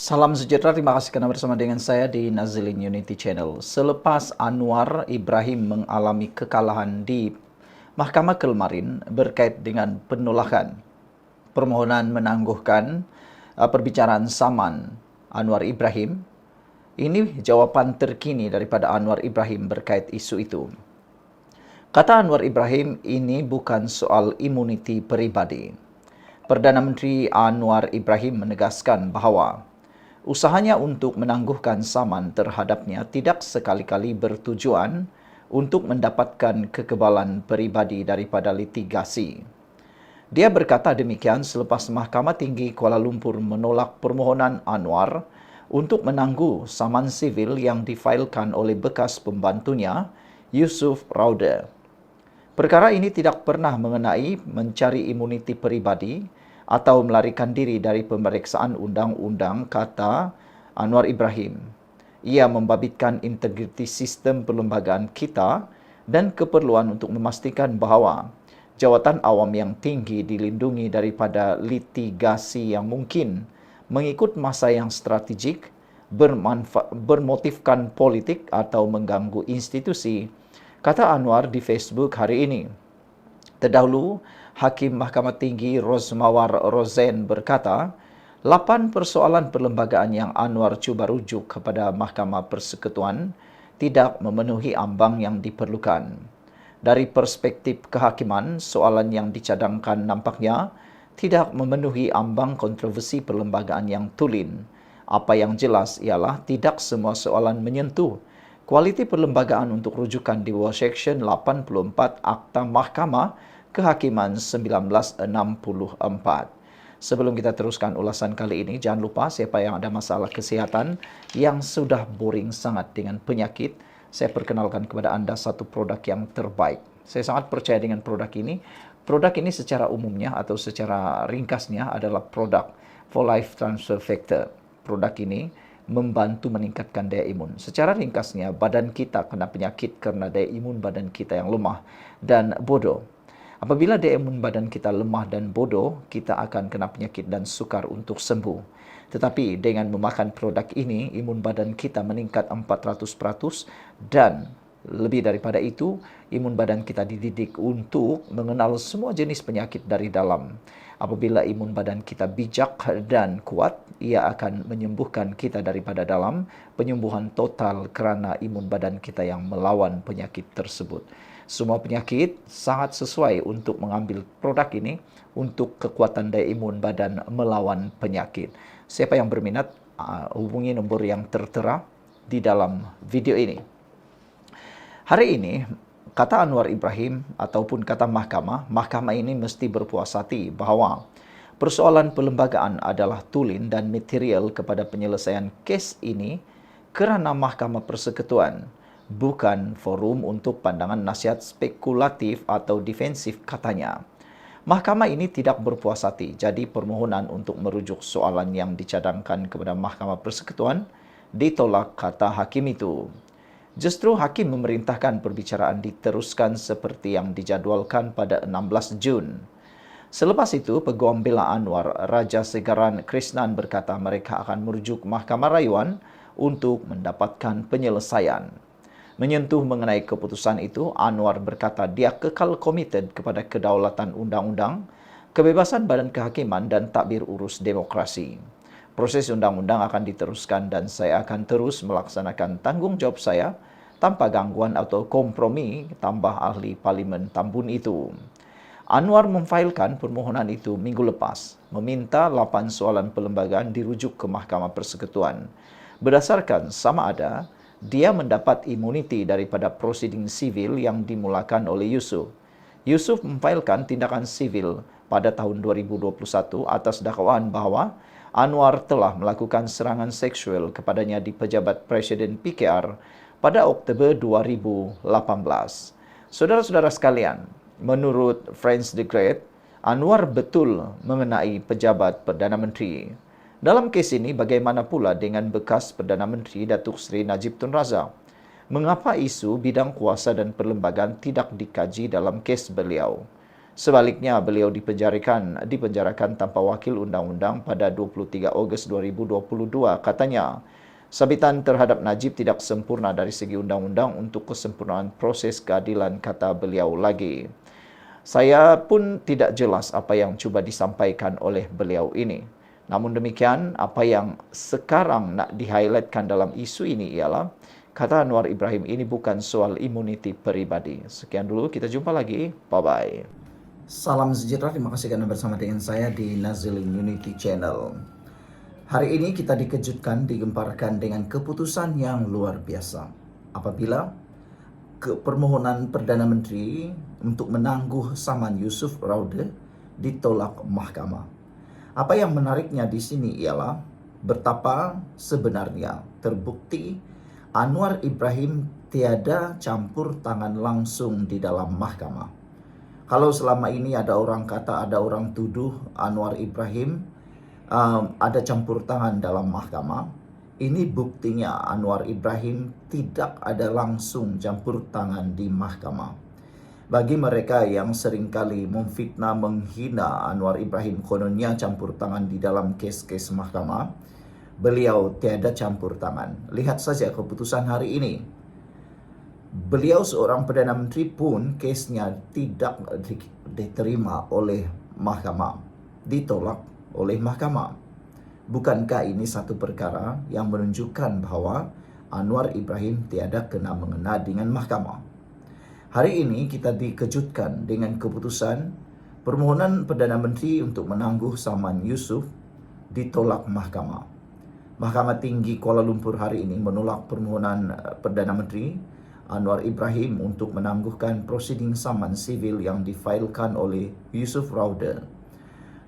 Salam sejahtera, terima kasih kerana bersama dengan saya di Nazilin Unity Channel. Selepas Anwar Ibrahim mengalami kekalahan di Mahkamah Kelmarin berkait dengan penolakan permohonan menangguhkan uh, perbicaraan saman Anwar Ibrahim, ini jawapan terkini daripada Anwar Ibrahim berkait isu itu. Kata Anwar Ibrahim, ini bukan soal imuniti peribadi. Perdana Menteri Anwar Ibrahim menegaskan bahawa usahanya untuk menangguhkan saman terhadapnya tidak sekali-kali bertujuan untuk mendapatkan kekebalan peribadi daripada litigasi. Dia berkata demikian selepas Mahkamah Tinggi Kuala Lumpur menolak permohonan Anwar untuk menangguh saman sivil yang difailkan oleh bekas pembantunya, Yusuf Rauda. Perkara ini tidak pernah mengenai mencari imuniti peribadi atau melarikan diri dari pemeriksaan undang-undang kata Anwar Ibrahim. Ia membabitkan integriti sistem perlembagaan kita dan keperluan untuk memastikan bahawa jawatan awam yang tinggi dilindungi daripada litigasi yang mungkin mengikut masa yang strategik, bermotifkan politik atau mengganggu institusi, kata Anwar di Facebook hari ini. Terdahulu, Hakim Mahkamah Tinggi Rosmawar Rozen berkata, lapan persoalan perlembagaan yang Anwar cuba rujuk kepada Mahkamah Persekutuan tidak memenuhi ambang yang diperlukan. Dari perspektif kehakiman, soalan yang dicadangkan nampaknya tidak memenuhi ambang kontroversi perlembagaan yang tulen. Apa yang jelas ialah tidak semua soalan menyentuh kualiti perlembagaan untuk rujukan di bawah Seksyen 84 Akta Mahkamah Kehakiman 1964. Sebelum kita teruskan ulasan kali ini, jangan lupa siapa yang ada masalah kesihatan yang sudah boring sangat dengan penyakit, saya perkenalkan kepada anda satu produk yang terbaik. Saya sangat percaya dengan produk ini. Produk ini secara umumnya atau secara ringkasnya adalah produk for life transfer factor. Produk ini membantu meningkatkan daya imun. Secara ringkasnya, badan kita kena penyakit kerana daya imun badan kita yang lemah dan bodoh. Apabila daya imun badan kita lemah dan bodoh, kita akan kena penyakit dan sukar untuk sembuh. Tetapi dengan memakan produk ini, imun badan kita meningkat 400% dan lebih daripada itu, imun badan kita dididik untuk mengenal semua jenis penyakit dari dalam. Apabila imun badan kita bijak dan kuat, ia akan menyembuhkan kita daripada dalam penyembuhan total kerana imun badan kita yang melawan penyakit tersebut semua penyakit sangat sesuai untuk mengambil produk ini untuk kekuatan daya imun badan melawan penyakit. Siapa yang berminat, uh, hubungi nombor yang tertera di dalam video ini. Hari ini, kata Anwar Ibrahim ataupun kata mahkamah, mahkamah ini mesti berpuas hati bahawa persoalan perlembagaan adalah tulen dan material kepada penyelesaian kes ini kerana mahkamah persekutuan bukan forum untuk pandangan nasihat spekulatif atau defensif katanya. Mahkamah ini tidak berpuas hati, jadi permohonan untuk merujuk soalan yang dicadangkan kepada Mahkamah Persekutuan ditolak kata hakim itu. Justru hakim memerintahkan perbicaraan diteruskan seperti yang dijadualkan pada 16 Jun. Selepas itu, Peguam Bela Anwar Raja Segaran Krishnan berkata mereka akan merujuk Mahkamah Rayuan untuk mendapatkan penyelesaian. Menyentuh mengenai keputusan itu, Anwar berkata dia kekal komited kepada kedaulatan undang-undang, kebebasan badan kehakiman dan takbir urus demokrasi. Proses undang-undang akan diteruskan dan saya akan terus melaksanakan tanggungjawab saya tanpa gangguan atau kompromi tambah ahli parlimen Tambun itu. Anwar memfailkan permohonan itu minggu lepas, meminta lapan soalan perlembagaan dirujuk ke Mahkamah Persekutuan. Berdasarkan sama ada dia mendapat imuniti daripada prosiding sivil yang dimulakan oleh Yusuf. Yusuf memfailkan tindakan sivil pada tahun 2021 atas dakwaan bahawa Anwar telah melakukan serangan seksual kepadanya di pejabat Presiden PKR pada Oktober 2018. Saudara-saudara sekalian, menurut Friends the Great, Anwar betul mengenai pejabat Perdana Menteri. Dalam kes ini, bagaimana pula dengan bekas Perdana Menteri Datuk Seri Najib Tun Razak? Mengapa isu bidang kuasa dan perlembagaan tidak dikaji dalam kes beliau? Sebaliknya, beliau dipenjarakan, dipenjarakan tanpa wakil undang-undang pada 23 Ogos 2022. Katanya, sabitan terhadap Najib tidak sempurna dari segi undang-undang untuk kesempurnaan proses keadilan, kata beliau lagi. Saya pun tidak jelas apa yang cuba disampaikan oleh beliau ini. Namun demikian, apa yang sekarang nak di-highlightkan dalam isu ini ialah kata Anwar Ibrahim ini bukan soal imuniti peribadi. Sekian dulu, kita jumpa lagi. Bye-bye. Salam sejahtera, terima kasih karena bersama dengan saya di Nazilin Unity Channel. Hari ini kita dikejutkan, digemparkan dengan keputusan yang luar biasa. Apabila ke permohonan Perdana Menteri untuk menangguh saman Yusuf Raude ditolak mahkamah. Apa yang menariknya di sini ialah betapa sebenarnya terbukti Anwar Ibrahim tiada campur tangan langsung di dalam mahkamah. Kalau selama ini ada orang kata, ada orang tuduh Anwar Ibrahim um, ada campur tangan dalam mahkamah, ini buktinya Anwar Ibrahim tidak ada langsung campur tangan di mahkamah. Bagi mereka yang seringkali memfitnah, menghina Anwar Ibrahim kononnya campur tangan di dalam kes-kes mahkamah, beliau tiada campur tangan. Lihat saja keputusan hari ini beliau seorang Perdana Menteri pun kesnya tidak diterima oleh mahkamah, ditolak oleh mahkamah. Bukankah ini satu perkara yang menunjukkan bahawa Anwar Ibrahim tiada kena mengena dengan mahkamah? Hari ini kita dikejutkan dengan keputusan permohonan Perdana Menteri untuk menangguh Saman Yusuf ditolak mahkamah. Mahkamah Tinggi Kuala Lumpur hari ini menolak permohonan eh, Perdana Menteri Anwar Ibrahim untuk menangguhkan prosiding saman sivil yang difailkan oleh Yusuf Rauda.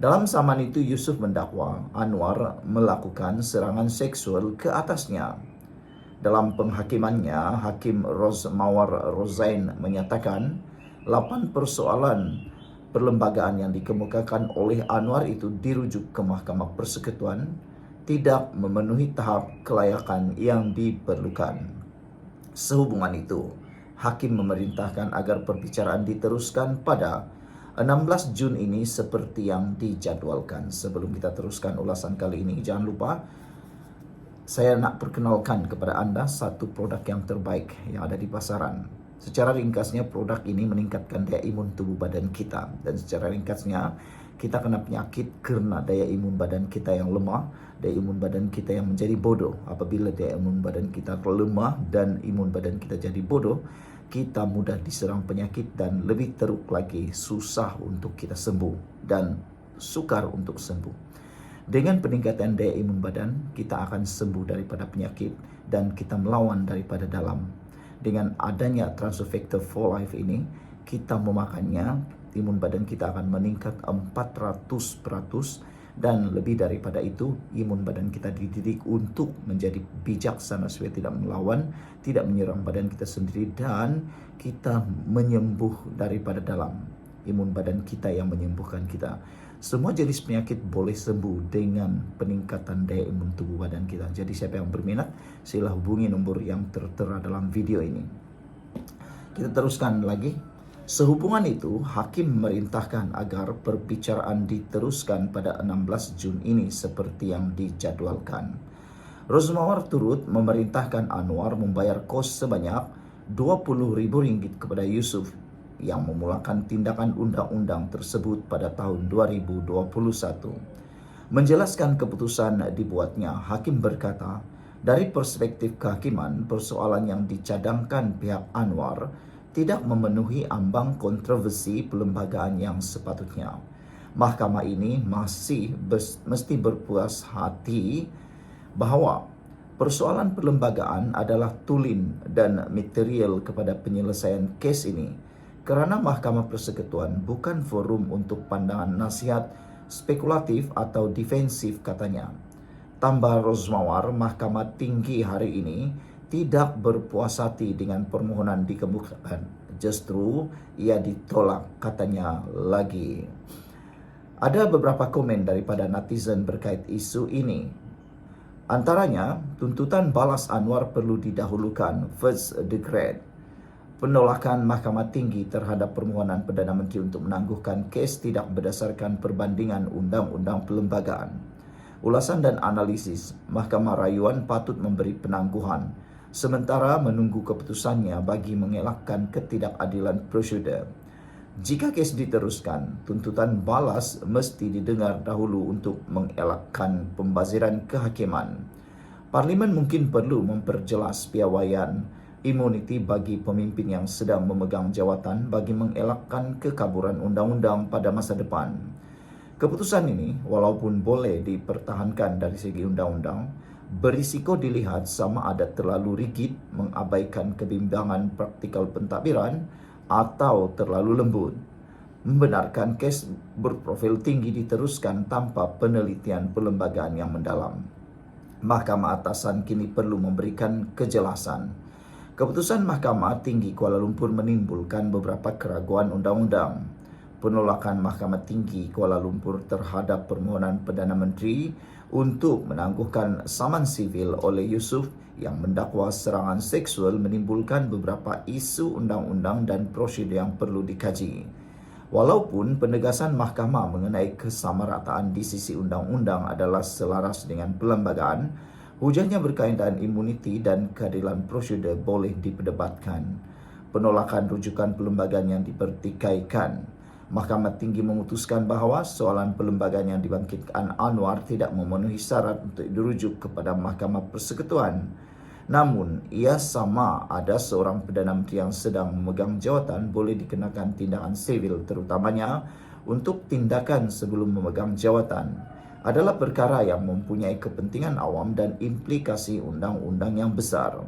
Dalam saman itu Yusuf mendakwa Anwar melakukan serangan seksual ke atasnya. Dalam penghakimannya, Hakim Rozmawar Rozain menyatakan 8 persoalan perlembagaan yang dikemukakan oleh Anwar itu dirujuk ke Mahkamah Persekutuan tidak memenuhi tahap kelayakan yang diperlukan. Sehubungan itu, hakim memerintahkan agar perbicaraan diteruskan pada 16 Jun ini seperti yang dijadwalkan. Sebelum kita teruskan ulasan kali ini, jangan lupa saya nak perkenalkan kepada anda satu produk yang terbaik yang ada di pasaran. Secara ringkasnya, produk ini meningkatkan daya imun tubuh badan kita. Dan secara ringkasnya, kita kena penyakit kerana daya imun badan kita yang lemah, daya imun badan kita yang menjadi bodoh. Apabila daya imun badan kita lemah dan imun badan kita jadi bodoh, kita mudah diserang penyakit dan lebih teruk lagi susah untuk kita sembuh dan sukar untuk sembuh. Dengan peningkatan daya imun badan, kita akan sembuh daripada penyakit dan kita melawan daripada dalam. Dengan adanya transfer factor for life ini, kita memakannya, imun badan kita akan meningkat 400% dan lebih daripada itu imun badan kita dididik untuk menjadi bijaksana supaya tidak melawan, tidak menyerang badan kita sendiri dan kita menyembuh daripada dalam imun badan kita yang menyembuhkan kita. Semua jenis penyakit boleh sembuh dengan peningkatan daya imun tubuh badan kita. Jadi siapa yang berminat, sila hubungi nombor yang tertera dalam video ini. Kita teruskan lagi. Sehubungan itu, hakim memerintahkan agar perbicaraan diteruskan pada 16 Jun ini seperti yang dijadwalkan. Rosmawar turut memerintahkan Anwar membayar kos sebanyak RM20,000 kepada Yusuf yang memulakan tindakan undang-undang tersebut pada tahun 2021. Menjelaskan keputusan dibuatnya, hakim berkata, dari perspektif kehakiman, persoalan yang dicadangkan pihak Anwar tidak memenuhi ambang kontroversi pelembagaan yang sepatutnya. Mahkamah ini masih mesti berpuas hati bahawa persoalan perlembagaan adalah tulin dan material kepada penyelesaian kes ini kerana Mahkamah Persekutuan bukan forum untuk pandangan nasihat spekulatif atau defensif katanya. Tambah Rosmawar, Mahkamah Tinggi hari ini tidak berpuas hati dengan permohonan dikemukakan. Justru ia ditolak katanya lagi. Ada beberapa komen daripada netizen berkait isu ini. Antaranya, tuntutan balas Anwar perlu didahulukan first degree. penolakan Mahkamah Tinggi terhadap permohonan Perdana Menteri untuk menangguhkan kes tidak berdasarkan perbandingan undang-undang perlembagaan. Ulasan dan analisis, Mahkamah Rayuan patut memberi penangguhan sementara menunggu keputusannya bagi mengelakkan ketidakadilan prosedur. Jika kes diteruskan, tuntutan balas mesti didengar dahulu untuk mengelakkan pembaziran kehakiman. Parlimen mungkin perlu memperjelas piawaian imuniti bagi pemimpin yang sedang memegang jawatan bagi mengelakkan kekaburan undang-undang pada masa depan. Keputusan ini, walaupun boleh dipertahankan dari segi undang-undang, berisiko dilihat sama ada terlalu rigid mengabaikan kebimbangan praktikal pentadbiran atau terlalu lembut. Membenarkan kes berprofil tinggi diteruskan tanpa penelitian perlembagaan yang mendalam. Mahkamah Atasan kini perlu memberikan kejelasan. Keputusan Mahkamah Tinggi Kuala Lumpur menimbulkan beberapa keraguan undang-undang. Penolakan Mahkamah Tinggi Kuala Lumpur terhadap permohonan Perdana Menteri untuk menangguhkan saman sivil oleh Yusuf yang mendakwa serangan seksual menimbulkan beberapa isu undang-undang dan prosedur yang perlu dikaji. Walaupun penegasan mahkamah mengenai kesamarataan di sisi undang-undang adalah selaras dengan perlembagaan, Hujannya berkaitan imuniti dan keadilan prosedur boleh diperdebatkan. Penolakan rujukan perlembagaan yang dipertikaikan. Mahkamah Tinggi memutuskan bahawa soalan perlembagaan yang dibangkitkan Anwar tidak memenuhi syarat untuk dirujuk kepada Mahkamah Persekutuan. Namun, ia sama ada seorang Perdana Menteri yang sedang memegang jawatan boleh dikenakan tindakan sivil terutamanya untuk tindakan sebelum memegang jawatan adalah perkara yang mempunyai kepentingan awam dan implikasi undang-undang yang besar.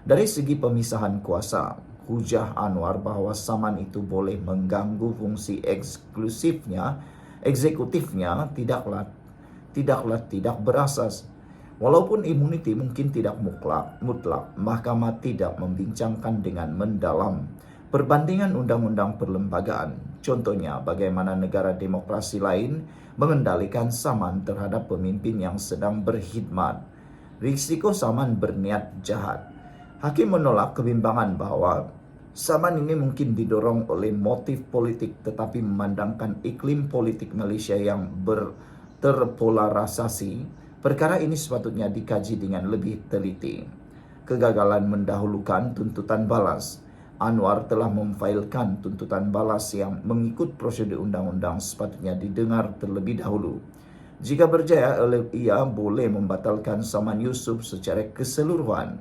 Dari segi pemisahan kuasa, hujah Anwar bahawa saman itu boleh mengganggu fungsi eksklusifnya, eksekutifnya tidaklah tidaklah tidak berasas. Walaupun imuniti mungkin tidak mutlak, mutlak, mahkamah tidak membincangkan dengan mendalam perbandingan undang-undang perlembagaan. Contohnya, bagaimana negara demokrasi lain mengendalikan saman terhadap pemimpin yang sedang berkhidmat. Risiko saman berniat jahat. Hakim menolak kebimbangan bahawa saman ini mungkin didorong oleh motif politik tetapi memandangkan iklim politik Malaysia yang berterpolarisasi, perkara ini sepatutnya dikaji dengan lebih teliti. Kegagalan mendahulukan tuntutan balas Anwar telah memfailkan tuntutan balas yang mengikut prosedur undang-undang sepatutnya didengar terlebih dahulu. Jika berjaya, ia boleh membatalkan saman Yusuf secara keseluruhan.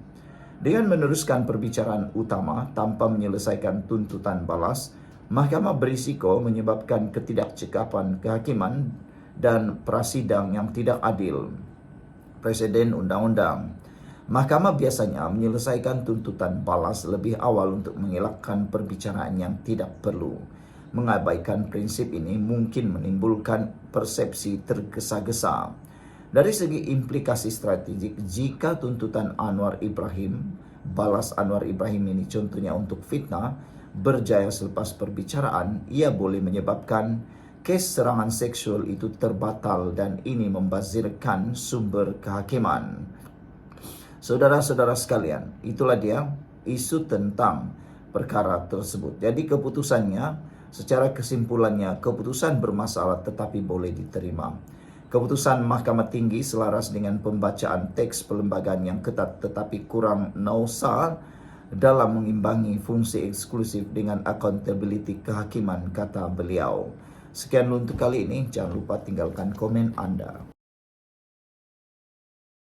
Dengan meneruskan perbicaraan utama tanpa menyelesaikan tuntutan balas, mahkamah berisiko menyebabkan ketidakcekapan kehakiman dan prasidang yang tidak adil. Presiden Undang-Undang Mahkamah biasanya menyelesaikan tuntutan balas lebih awal untuk mengelakkan perbicaraan yang tidak perlu. Mengabaikan prinsip ini mungkin menimbulkan persepsi tergesa-gesa. Dari segi implikasi strategik, jika tuntutan Anwar Ibrahim, balas Anwar Ibrahim ini contohnya untuk fitnah, berjaya selepas perbicaraan, ia boleh menyebabkan kes serangan seksual itu terbatal dan ini membazirkan sumber kehakiman. Saudara-saudara sekalian, itulah dia isu tentang perkara tersebut. Jadi keputusannya, secara kesimpulannya, keputusan bermasalah tetapi boleh diterima. Keputusan Mahkamah Tinggi selaras dengan pembacaan teks perlembagaan yang ketat tetapi kurang nausa dalam mengimbangi fungsi eksklusif dengan accountability kehakiman, kata beliau. Sekian untuk kali ini, jangan lupa tinggalkan komen anda.